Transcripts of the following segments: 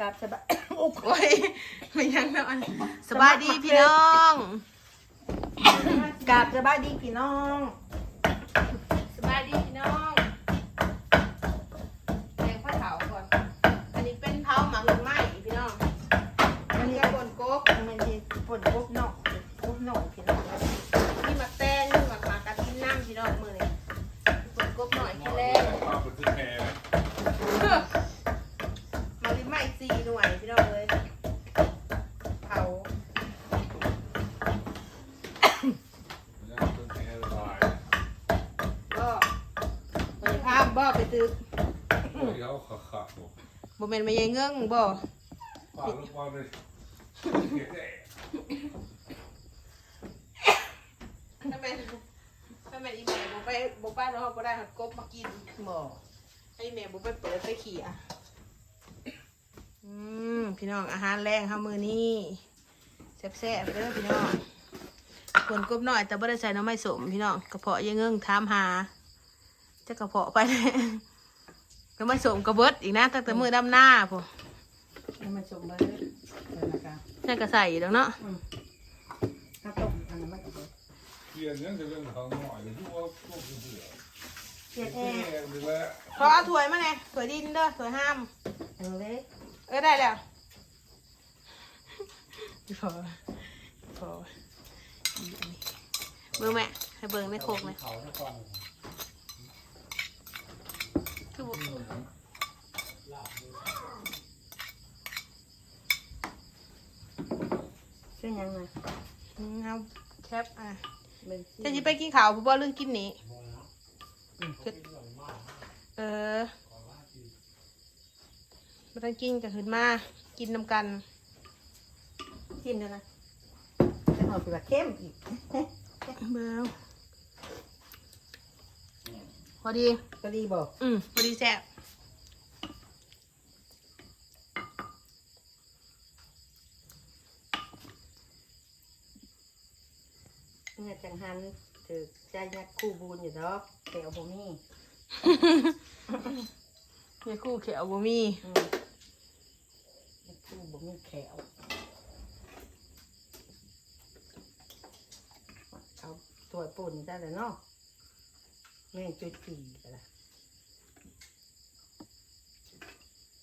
กราบสบายโอ้โอ้ยไม่ยังแล้วอันสบายดีพี่น้องกราบสบายดีพี่น้อง สบายดีพี่น้องแดงผ้าขาวก่อน อันนี้เป็นเผาหมักลงไหม้พี่น้องอันนี้ก็บนโก๊กมันมีฝนกบนอกกบนอกพี่น้องมีหมักแตงมีหมักหมากกระทินน้ำพี่น้องมือเลยบนโก๊กหน่อยแค่แรก ข้าวเป็นตึ้งแห่ มาลิ้นไหม้สี่หน่วยพี่น้องเลยเผา เนี่ยตึ้งแห่ลาย ก็ไปพามบ่ไปตึก โอ้ยเขาขาขาดหมด บ่ แม่นมาเยงเงิงบ่ปากลูกบอลเลยเก๋ถ้าแม่นถ้าแม่นอีแม่บ่ไปบ่ป้าเนาะบ่ได้หัดกบมากินบอกให้แม่บ่ไปเปิดไปเขี่ยอืมพี่น้องอาหารแรงเฮามื้อนี้แซ่บๆเด้อพี่น้องคนกบน้อยแต่บ่ได้ใส่หน้ำไม้สมพี่น้องกระเพาะยังเงิงถามหาจะกระเพาะไปเลยห น้ำไม้สมกระเบิดอีกนะตั้งแต่มื้อดำหน้าพุ่นให้มันชมมาเลยเดี๋ยวนะคะนั่นก็ใส่แล้วเนาะถ้าต้มอันนั้นมันจะเเปลี่ยนเนี่ยจะเรื่องเขาหน่อยเลยที่ว่าพวกเสือปลี่ยนแอแห่ร์หรือว่าขอเอาถ้วยมาแน่ถ้วยดินเด้อถ้วยห้ามอันเล็กเออได้แล้วพอพออีอันนี้เบิ่งแม่ให้เบิ่งในโคกเลย คือบ่เส้นยังไงอืมเอาแคปอะเป็นจะสิไปกินข้าวบ่บ่เรื่องกินนี้คือเออบ่ต้องกินก็ขึ้นมา กินนำกัน กินด้วยนะจะหอมแบบเข้มอีกเบิ่ง พอดี ก็ดีบอกอืมพอดีแซ่บเนี่ยจังหันถือใจยักคู่บูนอยู่ดอกแต่เอาบ่มีมีคู่เขียวบ่มีอืมยักคู่บ่มีแขวเอาตัวปุ่นได้เลยเนาะ แม่งจุดจีกันละ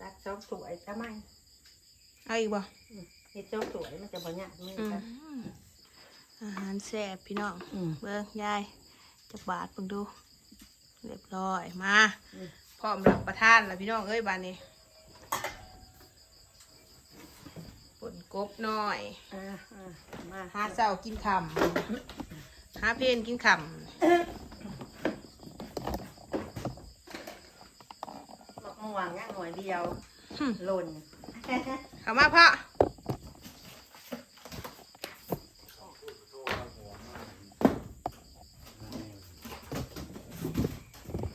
ตักสองสวยทำไมเอาอีกบ่เฮ็ดสองสวยมันจะบ่ยากมืออืมกันอาหารแซ่บพี่น้อง อืม เบิ่งยายจักบาทเบิ่งดู เรียบร้อยมาอืม พร้อมรับประทานแล้วพี่น้องเอ้ยบานนี้ปนกบน้อยอ่าอ่ามาหาเช้ากินคำหาเพลนกินคมะม่ วงย่างหน่อยเดียวำหึ หล่นเข้ามาพ่อ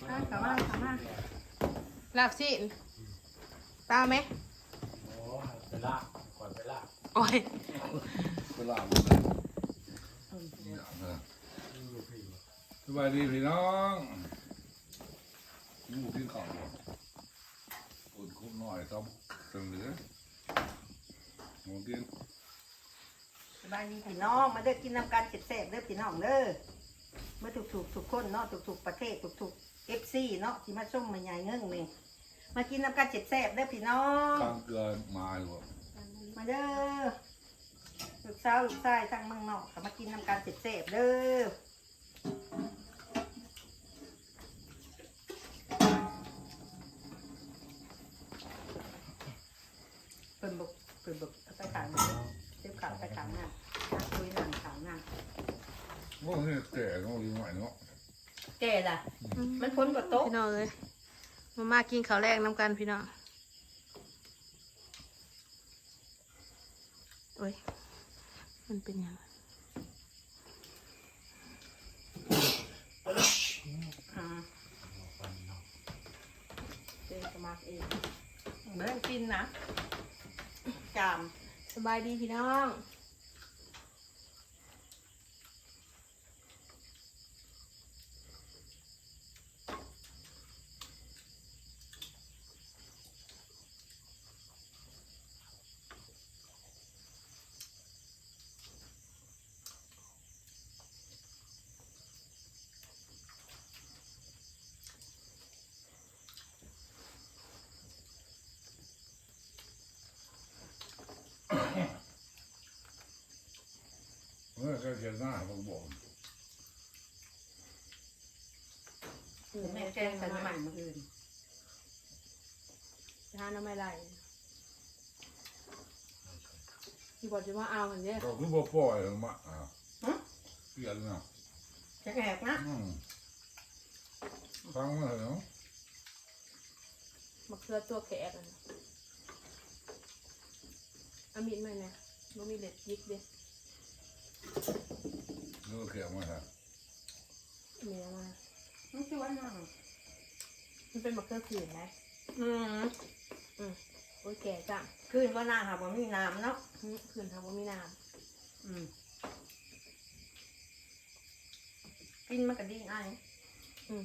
อะกลับมากลับมาลาบสิตาไหมโอ้ไปลากก่อนไปลากโอ้ยเวลาหมดเลยเนี่ยนะสบายดีพี่น้องมูกินข้าวอดคุ้ม หน่อยต้องเติมเหลือหมูกินสบายดีพี่น้องมาเด้อกินน้ำกันเสร็จๆเด้อพี่น้องเด้อเมื่อถูกถูกๆทุกคนเนาะถูกถูกๆประเทศถูกถูกเอฟซีเนาะที่มาส้มมาใหญ่เงื่งนี่มากินน้ำกันเสร็จๆเด้อพี่น้องข้างเกลือมาอยู่บ่มาเด้อลูกสาวลูกชายทั้งเมืองนอกเขามากินน้ำกันเสร็จๆเด้อ เปิ่นบุกเอาไปขายเจ็บขาไปขายงานคุยหนังขายงานว่าเนี่ยแก่เนาะดีหน่อยเนาะแก่ล่ะ มันพ้นกว่าโต๊ะพี่น้องเอ้ยมามากินข้าวแรกน้ำกันพี่น้องโอ้ยมันเป็นยังไงอ่าเจ๊สมัครเองเบิ่งกินนะ จาม สบายดีพี่น้อง เขียนหน้าเขาบอกแม่แกงกันใหม่เมื่อคืนทานน้ำไม่ไรที่บอกจะว่าเอาอย่างเนี้ยเขาคือบ่ปล่อยออกมาอ่าเปลี่ยนนะจะแอกนะอืมฟังมาเหรอมะเขือตัวแขกอะนะเอามีดไหมเนี่ยมันมีเหล็กยิกเด้ ดูเขียนมาฮะเมียมามันชวนนั่งมันเป็นมะเขือขืนไหมอืมโอ้ยแก่จังคืนว่าหน้าค่ะบ่มีน้ำเนาะหืมขืนทำว่ามีน้อืมกินมันก็ดีไอ้ำอืม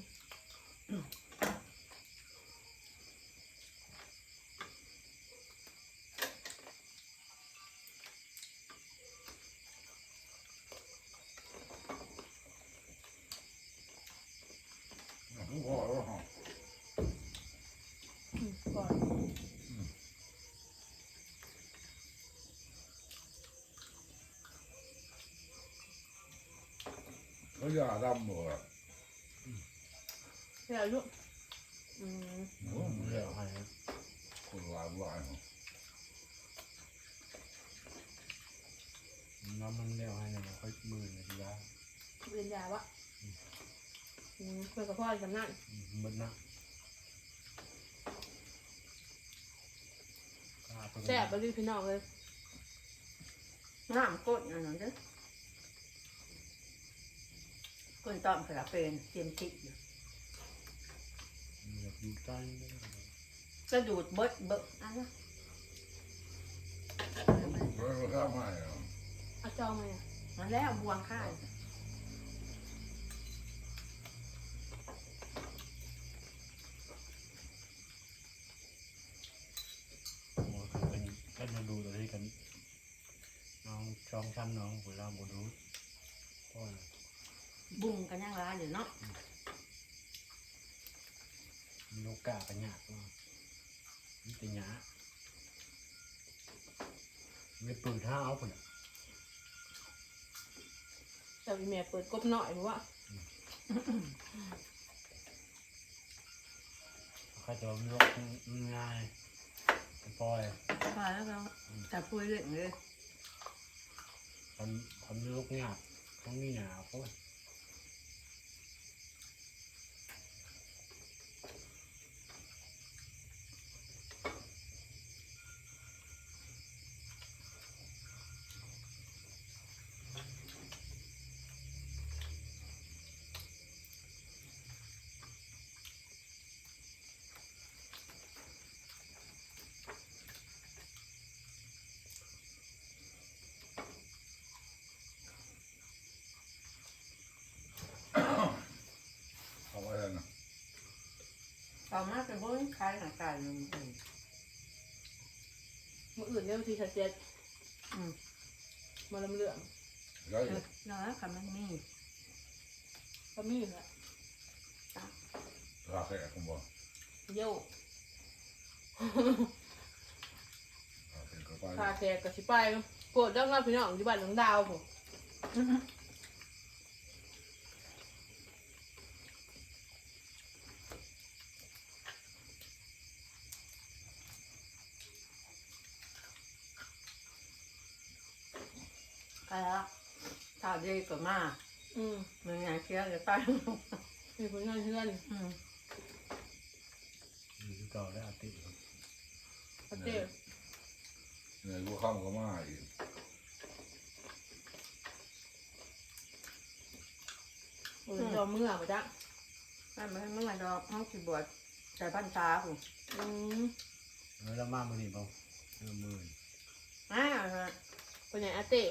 ผู้พ่อว่าฮะ อืมก่อน เขายาดำบ่อะ เดี๋ยวลูกอืม โอ้ เดี๋ยวให้ คนหลายหลายฮะ น้ำมันเดี๋ยวให้เนี่ย มันค่อยมือนะทีละเรียนยาวะอืมเพื่อนกับพ่อจำนั่นมันนะแซ่บไปรีพี่น้องเลยน้ำก้นอันนั้นเด้อ ก้นตอมกระเป็นเตรียมติอยู่อยากอยู่ใต้กระดูดเบิดเบิดอันนั้นแล้วก็ข้ามให้อะเอาจองมาเนี่ยมันแล้วบวงข้าวโอ้คือเป็นก็มาดูตัวที่กัน น้องช่องช้ำน้องเวลาบดูพ่อ บุ้งกันยังร้านอยู่เนาะมีโอกาสกันยากว่ามีแต่หยาไม่ปืนห้าเอาผลแต่อีเมียเปิดกบหน่อยบอกว่าเขาจะเลือกง่ายปล่อยมาแล้วก็จะพูดเรื่องเลยทำทำเลือกงาบต้องมีหยาโอ้ยเอาไต่อมาเป็นบุ้งคล้ายหนังไก่เลยมืออื่นเนี่ยบางทีชัดเจนอืมมาลำเหลืองได้เออเนาะค่ะมันมีก็มีแหละราแขกผมบอกโย่ราแขกก็ไปคาแขกกับสิไปโปรดต้องรับพี่น้องที่บ้านหลังดาวผม ก็แล้วถ้าดีก็มาอืมมึงอยากเชื่อก็ไปมีผลงานเพื่อนอืมอยู่ที่เก่าแล้วอาติครับเขาเจ๊เนี่ยกูข้ามก็มาอีกเออเราเมื่อมาจ้ะไม่ไม่ไม่มาดอกห้องสิบวชแต่บ้านตาผมอืมแล้วมามือนี่เปล่าเออมืออ่าฮะเป็นไงอาเต้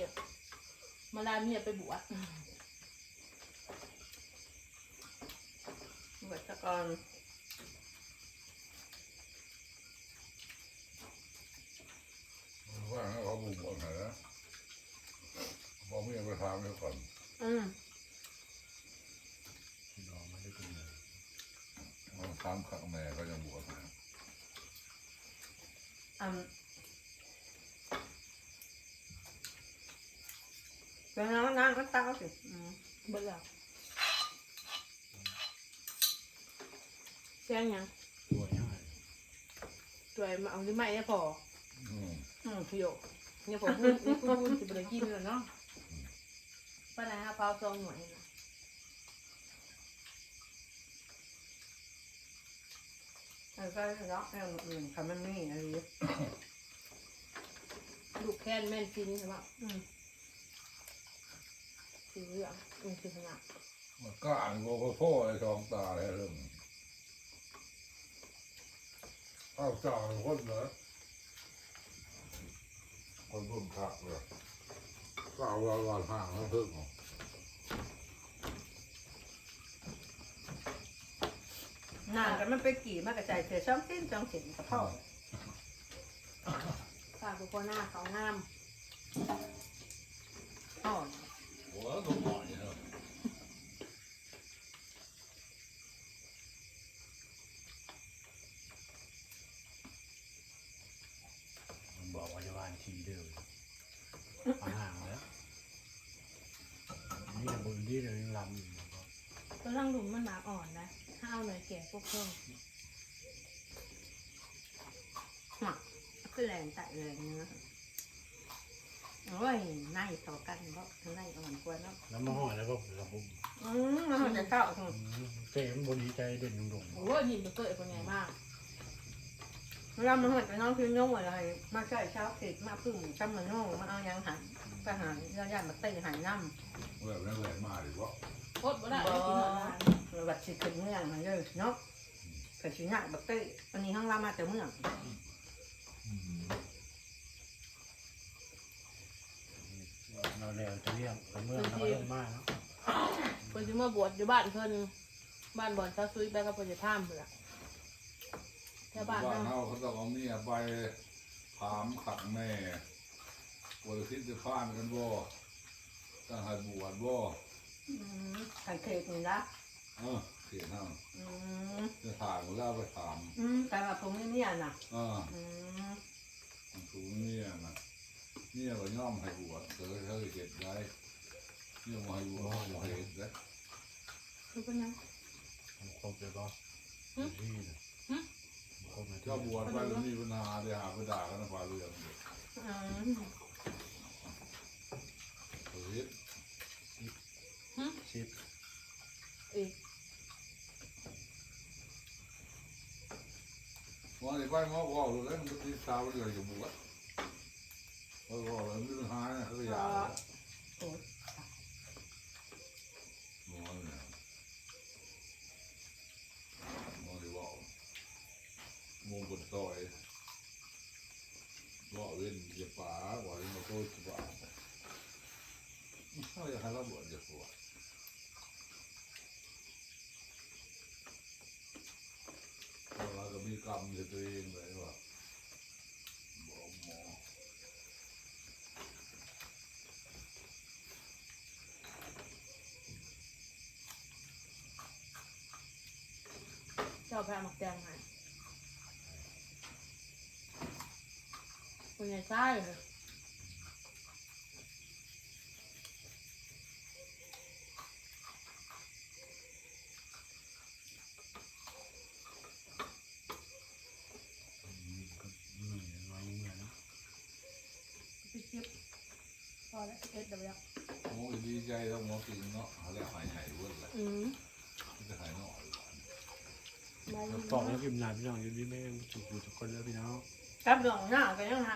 มาลาเมียไปบวชบวชซะก่อนว่าเขาบุกบอกหน่อยนะบอกไม่ยังไปทำให้ก่อนอืมที่รอมาด้วยกันเลยเขาทำข้างแม่เขายังบวชนะอืมไป เป็นน้ำน้ำก็เต้า สิอืมเบิ่งแล้วแซงยังตัวยังไงตัวไอ้มาเอาที่ไม่เนี่ยพออืมอืมพี่โยเนี่ยพอพูดนี่พูดพูดสิบเลยกินแล้วเนาะป้าไหนฮะเผาซองหน่วยนะแล้วก็เนาะแล้วอื่นคำมันไม่อะไรอยู่ลูกแค้นแม่นฟินใช่ไหมอืม สีเหลืองอืมคือขนาดมันก็อ่านโกโก้โพ่ไอ้ทองตาอะไรเรื่องข้าวจ่าคนเหรอคนเพิ่มผักเลยก็เอาวันวันห่างทั้งเพิ่งนางกันมันไปกี่มากระจายเธอช่องเส้นช่องเส้นกับพ่อฝากทุกคนหน้าเขางามพ่อหั ตัวหน่อยเนาะมันบอกว่าจะวานทีเดียวเอาห่างแล้วนี่บนที่เรายังลำอยู่นะครับก็ต้องดูมันหมาอ่อนนะถ้าเอาหน่อยแก่พวกเพิ่มักคือแรงแต่แรงเนื้อโอ้ยในต่อกันเพราะทั้งในอ่อนกว่าเนาะแล้วมาห่อแล้วก็ระบุอืมมันจะเข้าอืมเต็มบนดีใจเด่นดงโอ้ยหินมันเกิดคนใหญ่มากเวลามันหันไปน้องคือน้องอะไรมาใช้เช้าเสร็จมาพึ่งจำมันน้องมาเอายังหันไปหาญาติมาเตะหันน้ำแบบนั้นแหละมาดีกว่าโคตรบ่ได้ได้กินหน่อยเราบัดสิขึ้นเมืองมาเลยเนาะเกิดชิหนักบักเต้วันนี้ห้องเรามาแต่เมือง เรา เร็วจะเรียกเมื่อเราเริ่มมากเนาะเพิ่นสิมาบวชอยู่บ้านเพิ่นบ้านบ่อนเช้าซุยไปกับเพิ่นจะท่ามเพิ่นล่ะแถวบ้านบ้านเนาะเขาเขาต้องเอาเมียไปถามขังแม่วันอาทิตย์จะพานกันบ่ต้องให้บวชบ่อืมไข่เค้กนี่ละเออเขียนห้าอืมจะถ่ายหมดแล้วไปถามอืมแต่ว่าผมไม่เนี่ยน่ะอ่าอืม ถูเนี่ยนะ เนี่ยก็ย่อมให้บวชเธอเธอเก็บได้เนี่ยมาให้บวชมาให้เห็นได้คือเป็นยังมันครบเลยก็ที่เลยครบเลยก็บวชไปแล้วมีปัญหาเดี๋ยวหาไปด่ากันนะฝ่ายเรื่องเนี่ยอืมเฮ้ยสิบอีกวันนี้ไปงอก็รู้แล้วมันติดตามเรื่องจะบวช เขาก็เลยมีปัญหาเนี่ยเขาก็อยากโอ้ยมอเนี่ยมองที่บอกมงบนซอยบอกเล่นเหยียบป่าว่าเล่นมาโต้ที่ป่าเขาอยากให้เราบวชเหยียบป่าเราก็มีกรรมในตัวเองเลยว่าบอกหมอ เจ้าไปเอาหมักแดงให้คนใหญ่ใช่เลยมีน้อยเมื่อนะพี่จิ๊บพอแล้วเอ็ดเดี๋ยวแล้วโอ้ยดีใจแล้วหมอติงเนาะหาแล้วหายหายเว้ยเลยอืมจะหายหน่อย ได้ปอกแล้วพิมพ์นานพี่น้องอยู่ดีแม่สุขทุกคนแล้วพี่น้องกับดองหน้าก็ยังหา